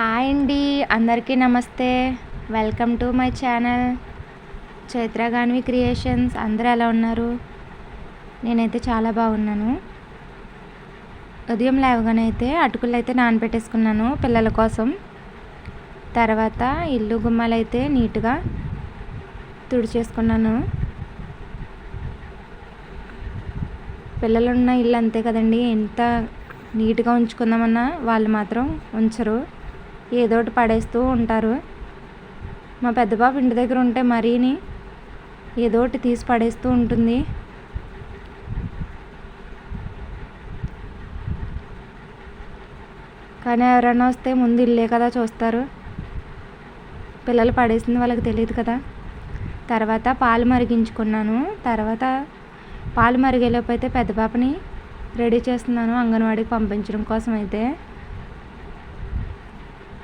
Hi అండి అందరికీ నమస్తే. Welcome to my channel Chaitra Gaanvi creations. అందరూ ఎలా ఉన్నారు? నేనైతే చాలా బాగున్నాను. ఉదయం లేవగానే అయితే అటుకులు అయితే నానబెట్టేసుకున్నాను పిల్లల కోసం. తర్వాత ఇల్లు గుమ్మాలు అయితే నీట్గా తుడిచేసుకున్నాను. పిల్లలు ఉన్న ఇల్లు అంతే కదండి. ఎంత నీట్గా ఉంచుకుందామన్నా వాళ్ళు మాత్రం ఉంచరు. ఏదో ఒకటి పడేస్తూ ఉంటారు. మా పెద్ద పాప ఇంటి దగ్గర ఉంటే మరీని ఏదో ఒకటి తీసి పడేస్తూ ఉంటుంది. కానీ ఎవరైనా వస్తే ముందు ఇల్లే కదా చూస్తారు. పిల్లలు పడేసింది వాళ్ళకి తెలియదు కదా. తర్వాత పాలు మరిగించుకున్నాను. తర్వాత పాలు మరిగేలోపు అయితే పెద్ద పాపని రెడీ చేస్తున్నాను అంగన్వాడీకి పంపించడం కోసం అయితే.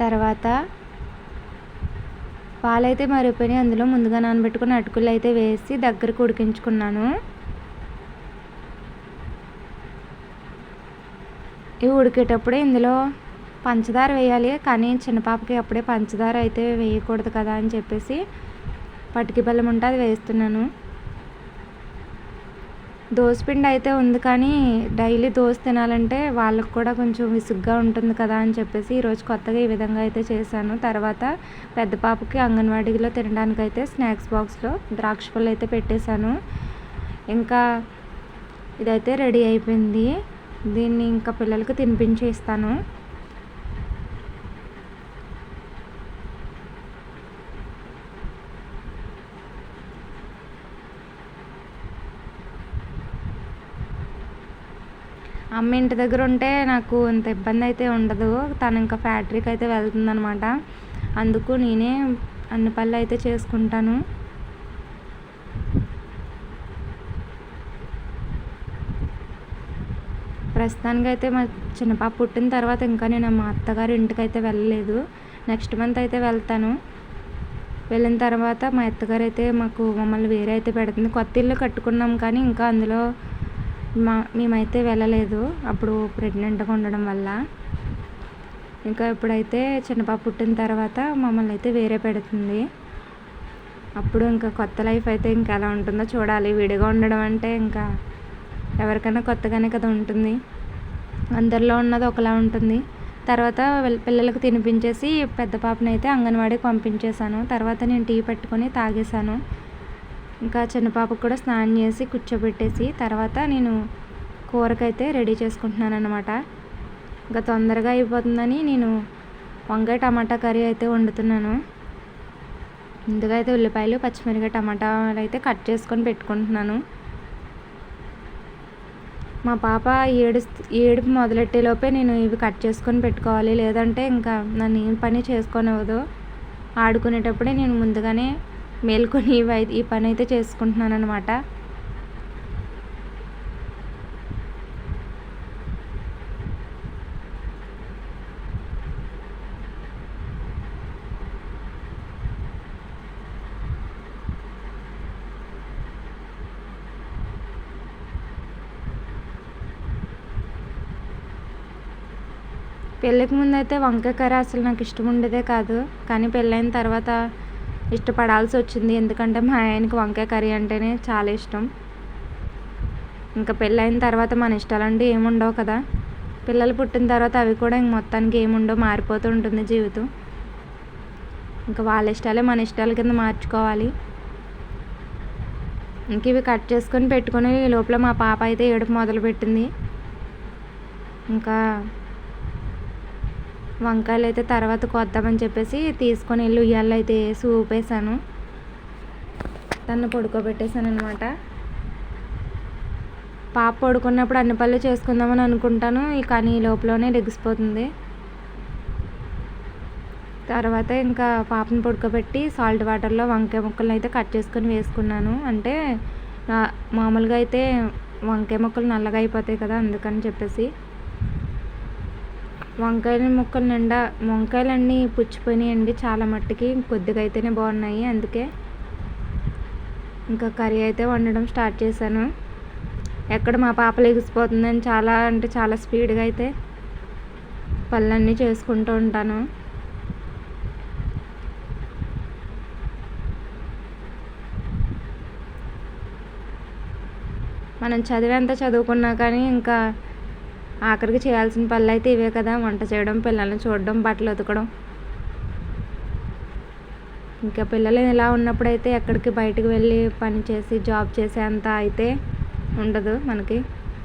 తర్వాత పాలైతే మరిగిపోయినాయి అందులో ముందుగా నానబెట్టుకున్న అటుకులు అయితే వేసి దగ్గరకు ఉడికించుకున్నాను. ఇవి ఉడికేటప్పుడే ఇందులో పంచదార వేయాలి. కానీ చిన్న పాపకి అప్పుడే పంచదార అయితే వేయకూడదు కదా అని చెప్పేసి పటికి బెల్లం ఉంటే అది వేస్తున్నాను. దోసపిండి అయితే ఉంది కానీ డైలీ దోశ తినాలంటే వాళ్ళకు కూడా కొంచెం విసుగ్గా ఉంటుంది కదా అని చెప్పేసి ఈరోజు కొత్తగా ఈ విధంగా అయితే చేశాను. తర్వాత పెద్ద పాపకి అంగన్వాడీలో తినడానికి అయితే స్నాక్స్ బాక్స్లో ద్రాక్ష పళ్ళు అయితే పెట్టేశాను. ఇంకా ఇదైతే రెడీ అయిపోయింది. దీన్ని ఇంకా పిల్లలకి తినిపించేస్తాను. అమ్మ ఇంటి దగ్గర ఉంటే నాకు ఇంత ఇబ్బంది అయితే ఉండదు. తను ఇంకా ఫ్యాక్టరీకి అయితే వెళ్తుందనమాట అందుకు నేనే అన్ని పనులు అయితే చేసుకుంటాను. ప్రస్తుతానికి అయితే మా చిన్న పాప పుట్టిన తర్వాత ఇంకా నేను మా అత్తగారి ఇంటికి అయితే వెళ్ళలేదు. నెక్స్ట్ మంత్ అయితే వెళ్తాను. వెళ్ళిన తర్వాత మా అత్తగారు అయితే మాకు మమ్మల్ని వేరే అయితే పెడుతుంది. కొత్త ఇల్లు కట్టుకున్నాం కానీ ఇంకా అందులో మా మేమైతే వెళ్ళలేదు. అప్పుడు ప్రెగ్నెంట్గా ఉండడం వల్ల. ఇంకా ఇప్పుడైతే చిన్నపాప పుట్టిన తర్వాత మమ్మల్ని అయితే వేరే పెడుతుంది. అప్పుడు ఇంకా కొత్త లైఫ్ అయితే ఇంకా ఎలా ఉంటుందో చూడాలి. విడిగా ఉండడం అంటే ఇంకా ఎవరికైనా కొత్తగానే కదా ఉంటుంది. అందరిలో ఉన్నది ఒకలా ఉంటుంది. తర్వాత పిల్లలకు తినిపించేసి పెద్ద పాపనైతే అంగన్వాడీకి పంపించేశాను. తర్వాత నేను టీ పెట్టుకొని తాగేశాను. ఇంకా చిన్న పాపకు కూడా స్నానం చేసి కూర్చోబెట్టేసి తర్వాత నేను కూరకైతే రెడీ చేసుకుంటున్నాను అనమాట ఇంకా తొందరగా అయిపోతుందని నేను వంకాయ టమాటా కర్రీ అయితే వండుతున్నాను. ముందుగా అయితే ఉల్లిపాయలు పచ్చిమిరకాయ టమాటాలు అయితే కట్ చేసుకొని పెట్టుకుంటున్నాను. మా పాప ఏడు ఏడుపు మొదలెట్టేలోపే నేను ఇవి కట్ చేసుకొని పెట్టుకోవాలి. లేదంటే ఇంకా నన్ను ఏం పని చేసుకోనివ్వదు. ఆడుకునేటప్పుడే నేను ముందుగానే మేల్కొని ఈ పని అయితే చేసుకుంటున్నాను అనమాట పెళ్ళికి ముందు అయితే వంకాయ కర్రీ అసలు నాకు ఇష్టం ఉండేదే కాదు. కానీ పెళ్ళైన తర్వాత ఇష్టపడాల్సి వచ్చింది. ఎందుకంటే మా ఆయనకి వంకాయ కర్రీ అంటేనే చాలా ఇష్టం. ఇంకా పెళ్ళైన తర్వాత మన ఇష్టాలంటే ఏముండవు కదా. పిల్లలు పుట్టిన తర్వాత అవి కూడా ఇంక మొత్తానికి ఏముండవు మారిపోతూ ఉంటుంది జీవితం. ఇంకా వాళ్ళ ఇష్టాలే మన ఇష్టాల కింద మార్చుకోవాలి. ఇంక ఇవి కట్ చేసుకొని పెట్టుకొని లోపల మా పాప అయితే ఏడుపు మొదలుపెట్టింది. ఇంకా వంకాయలు అయితే తర్వాత కొద్దామని చెప్పేసి తీసుకొని వెళ్ళి ఉయ్యాలు అయితే వేసి తను పడుకోబెట్టేశాను అనమాట పాప పడుకున్నప్పుడు అన్ని పళ్ళు చేసుకుందామని అనుకుంటాను కానీ లోపలనే లెగిసిపోతుంది తర్వాత ఇంకా పాపను పడుకోబెట్టి సాల్ట్ వాటర్లో వంకాయ ముక్కలను అయితే కట్ చేసుకొని వేసుకున్నాను. అంటే మామూలుగా అయితే వంకాయ ముక్కలు నల్లగా అయిపోతాయి కదా అందుకని చెప్పేసి. వంకాయల ముక్కలు నిండా వంకాయలన్నీ అండి చాలా మట్టుకి. కొద్దిగా అయితేనే బాగున్నాయి. అందుకే ఇంకా కర్రీ అయితే వండడం స్టార్ట్ చేశాను. ఎక్కడ మా పాప లెగిసిపోతుందని చాలా అంటే చాలా స్పీడ్గా అయితే పళ్ళన్నీ చేసుకుంటూ ఉంటాను. మనం చదివేంత చదువుకున్నా కానీ ఇంకా ఆఖరికి చేయాల్సిన పనులు అయితే ఇవే కదా. వంట చేయడం పిల్లల్ని చూడడం బట్టలు ఉతకడం. ఇంకా పిల్లలు ఇలా ఉన్నప్పుడైతే ఎక్కడికి బయటకు వెళ్ళి పని చేసి జాబ్ చేసేంత అయితే ఉండదు మనకి.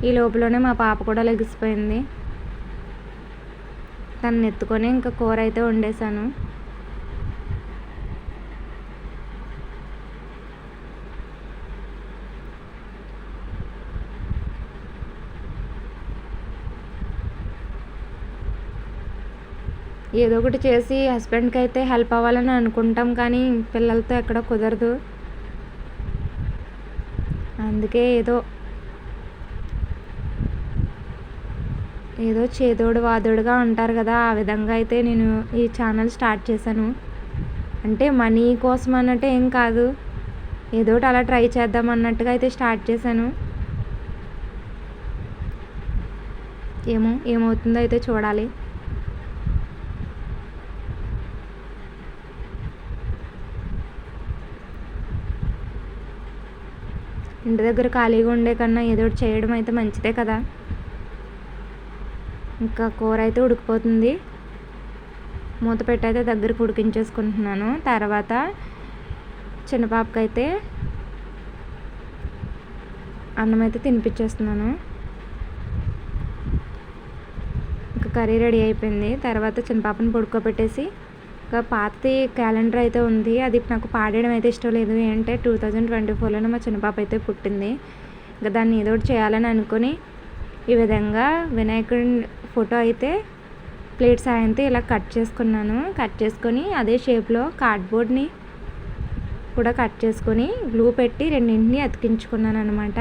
ఈ లోపలనే మా పాప కూడా లెగిసిపోయింది. తను ఎత్తుకొని ఇంకా కూర అయితే వండేసాను ఏదో ఒకటి చేసి హస్బెండ్కి అయితే హెల్ప్ అవ్వాలని అనుకుంటాం కానీ పిల్లలతో ఎక్కడ కుదరదు. అందుకే ఏదో ఏదో చేదోడు వాదోడుగా ఉంటారు కదా ఆ విధంగా అయితే నేను ఈ ఛానల్ స్టార్ట్ చేశాను. అంటే మనీ కోసం అన్నట్టు ఏం కాదు. ఏదో ఒకటి అలా ట్రై చేద్దాం అన్నట్టుగా అయితే స్టార్ట్ చేశాను. ఏమో ఏమవుతుందో అయితే చూడాలి. ఇంటి దగ్గర ఖాళీగా ఉండే కన్నా ఏదో ఒకటి చేయడం అయితే మంచిదే కదా. ఇంకా కూర అయితే ఉడికిపోతుంది. మూత పెట్టి అయితే దగ్గరకు ఉడికించేసుకుంటున్నాను. తర్వాత చిన్నపాపకి అయితే అన్నం అయితే తినిపించేస్తున్నాను. ఇంకా కర్రీ రెడీ అయిపోయింది. తర్వాత చిన్నపాపని పడుకోబెట్టేసి ఒక పాతది క్యాలెండర్ అయితే ఉంది. అది నాకు పాడేయడం అయితే ఇష్టం లేదు. ఏంటంటే టూ థౌజండ్ ట్వంటీ ఫోర్లోనే మా చిన్నపాప అయితే పుట్టింది. ఇంకా దాన్ని ఏదో ఒకటి చేయాలని అనుకుని ఈ విధంగా వినాయకుడి ఫోటో అయితే ప్లేట్ సాయంతో ఇలా కట్ చేసుకున్నాను. కట్ చేసుకొని అదే షేప్లో కార్డ్బోర్డ్ని కూడా కట్ చేసుకొని గ్లూ పెట్టి రెండింటిని అతికించుకున్నాను అనమాట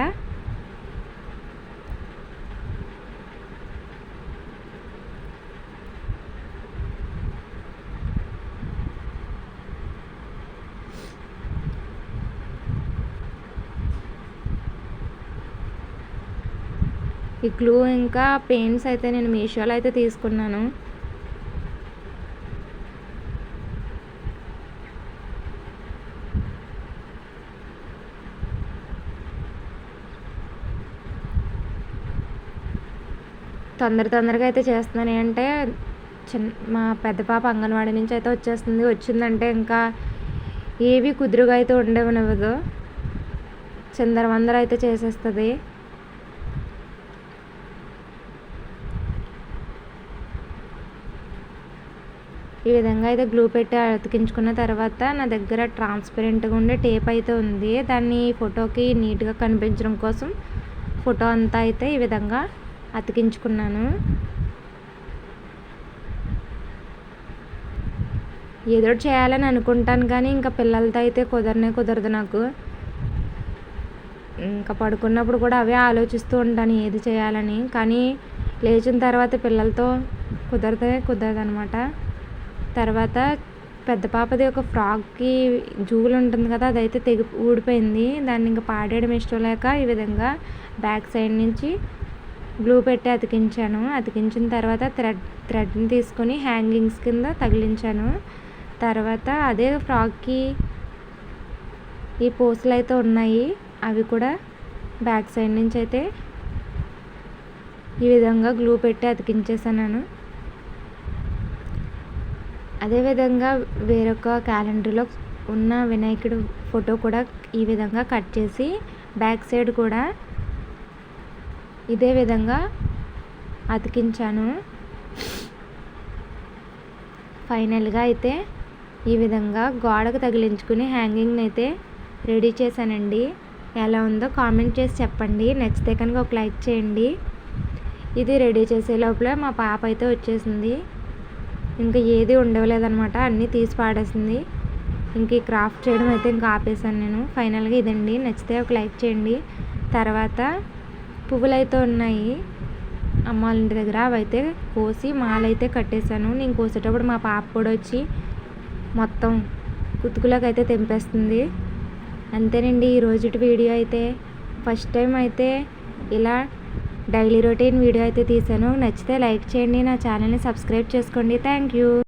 ఈ గ్లూ ఇంకా పెయింట్స్ అయితే నేను మీషోలో అయితే తీసుకున్నాను. తొందర తొందరగా అయితే చేస్తున్నాను. ఏంటంటే చిన్న మా పెద్ద పాప అంగన్వాడీ నుంచి అయితే వచ్చేస్తుంది. వచ్చిందంటే ఇంకా ఏవి కుదురుగా అయితే ఉండేవనివ్వదు చిందర వందర అయితే చేసేస్తుంది. ఈ విధంగా అయితే గ్లూ పెట్టి అతికించుకున్న తర్వాత నా దగ్గర ట్రాన్స్పరెంట్గా ఉండే టేప్ అయితే ఉంది. దాన్ని ఫోటోకి నీట్గా కనిపించడం కోసం ఫోటో అంతా అయితే ఈ విధంగా అతికించుకున్నాను. ఏదో చేయాలని అనుకుంటాను కానీ ఇంకా పిల్లలతో అయితే కుదరనే కుదరదు నాకు. ఇంకా పడుకున్నప్పుడు కూడా అవే ఆలోచిస్తూ ఉంటాను ఏది చేయాలని. కానీ లేచిన తర్వాత పిల్లలతో కుదరదే కుదరదు అనమాట తర్వాత పెద్ద పాపది ఒక ఫ్రాక్కి జూలు ఉంటుంది కదా అదైతే తెగి ఊడిపోయింది. దాన్ని ఇంకా పాడేయడం ఇష్టం లేక ఈ విధంగా బ్యాక్ సైడ్ నుంచి గ్లూ పెట్టి అతికించాను. అతికించిన తర్వాత థ్రెడ్ థ్రెడ్ని తీసుకొని హ్యాంగింగ్స్ కింద తగిలించాను. తర్వాత అదే ఫ్రాక్కి ఈ పూసలు అయితే ఉన్నాయి. అవి కూడా బ్యాక్ సైడ్ నుంచి అయితే ఈ విధంగా గ్లూ పెట్టి అతికించేసాను అదేవిధంగా వేరొక క్యాలెండర్లో ఉన్న వినాయకుడు ఫోటో కూడా ఈ విధంగా కట్ చేసి బ్యాక్ సైడ్ కూడా ఇదే విధంగా అతికించాను. ఫైనల్గా అయితే ఈ విధంగా గోడకు తగిలించుకుని హ్యాంగింగ్ని అయితే రెడీ చేశానండి. ఎలా ఉందో కామెంట్ చేసి చెప్పండి. నచ్చితే కనుక ఒక లైక్ చేయండి. ఇది రెడీ చేసే లోపల మా పాప అయితే వచ్చేసింది. ఇంకా ఏది ఉండవలేదనమాట అన్నీ తీసి పాడేసింది. ఇంక ఈ క్రాఫ్ట్ చేయడం అయితే ఇంకా ఆపేసాను నేను. ఫైనల్గా ఇదండి. నచ్చితే ఒక లైక్ చేయండి. తర్వాత పువ్వులు అయితే ఉన్నాయి అమ్మ వాళ్ళ ఇంటి దగ్గర. అవి అయితే కోసి మాలైతే కట్టేశాను. నేను కోసేటప్పుడు మా పాప కూడా వచ్చి మొత్తం కుతుకులోకి అయితే తెంపేస్తుంది. అంతేనండి. ఈ రోజుటి వీడియో అయితే ఫస్ట్ టైం అయితే ఇలా డైలీ రొటీన్ వీడియో అయితే తీసాను నచ్చితే లైక్ చేయండి నా ఛానల్ని సబ్స్క్రైబ్ చేసుకోండి. Thank you.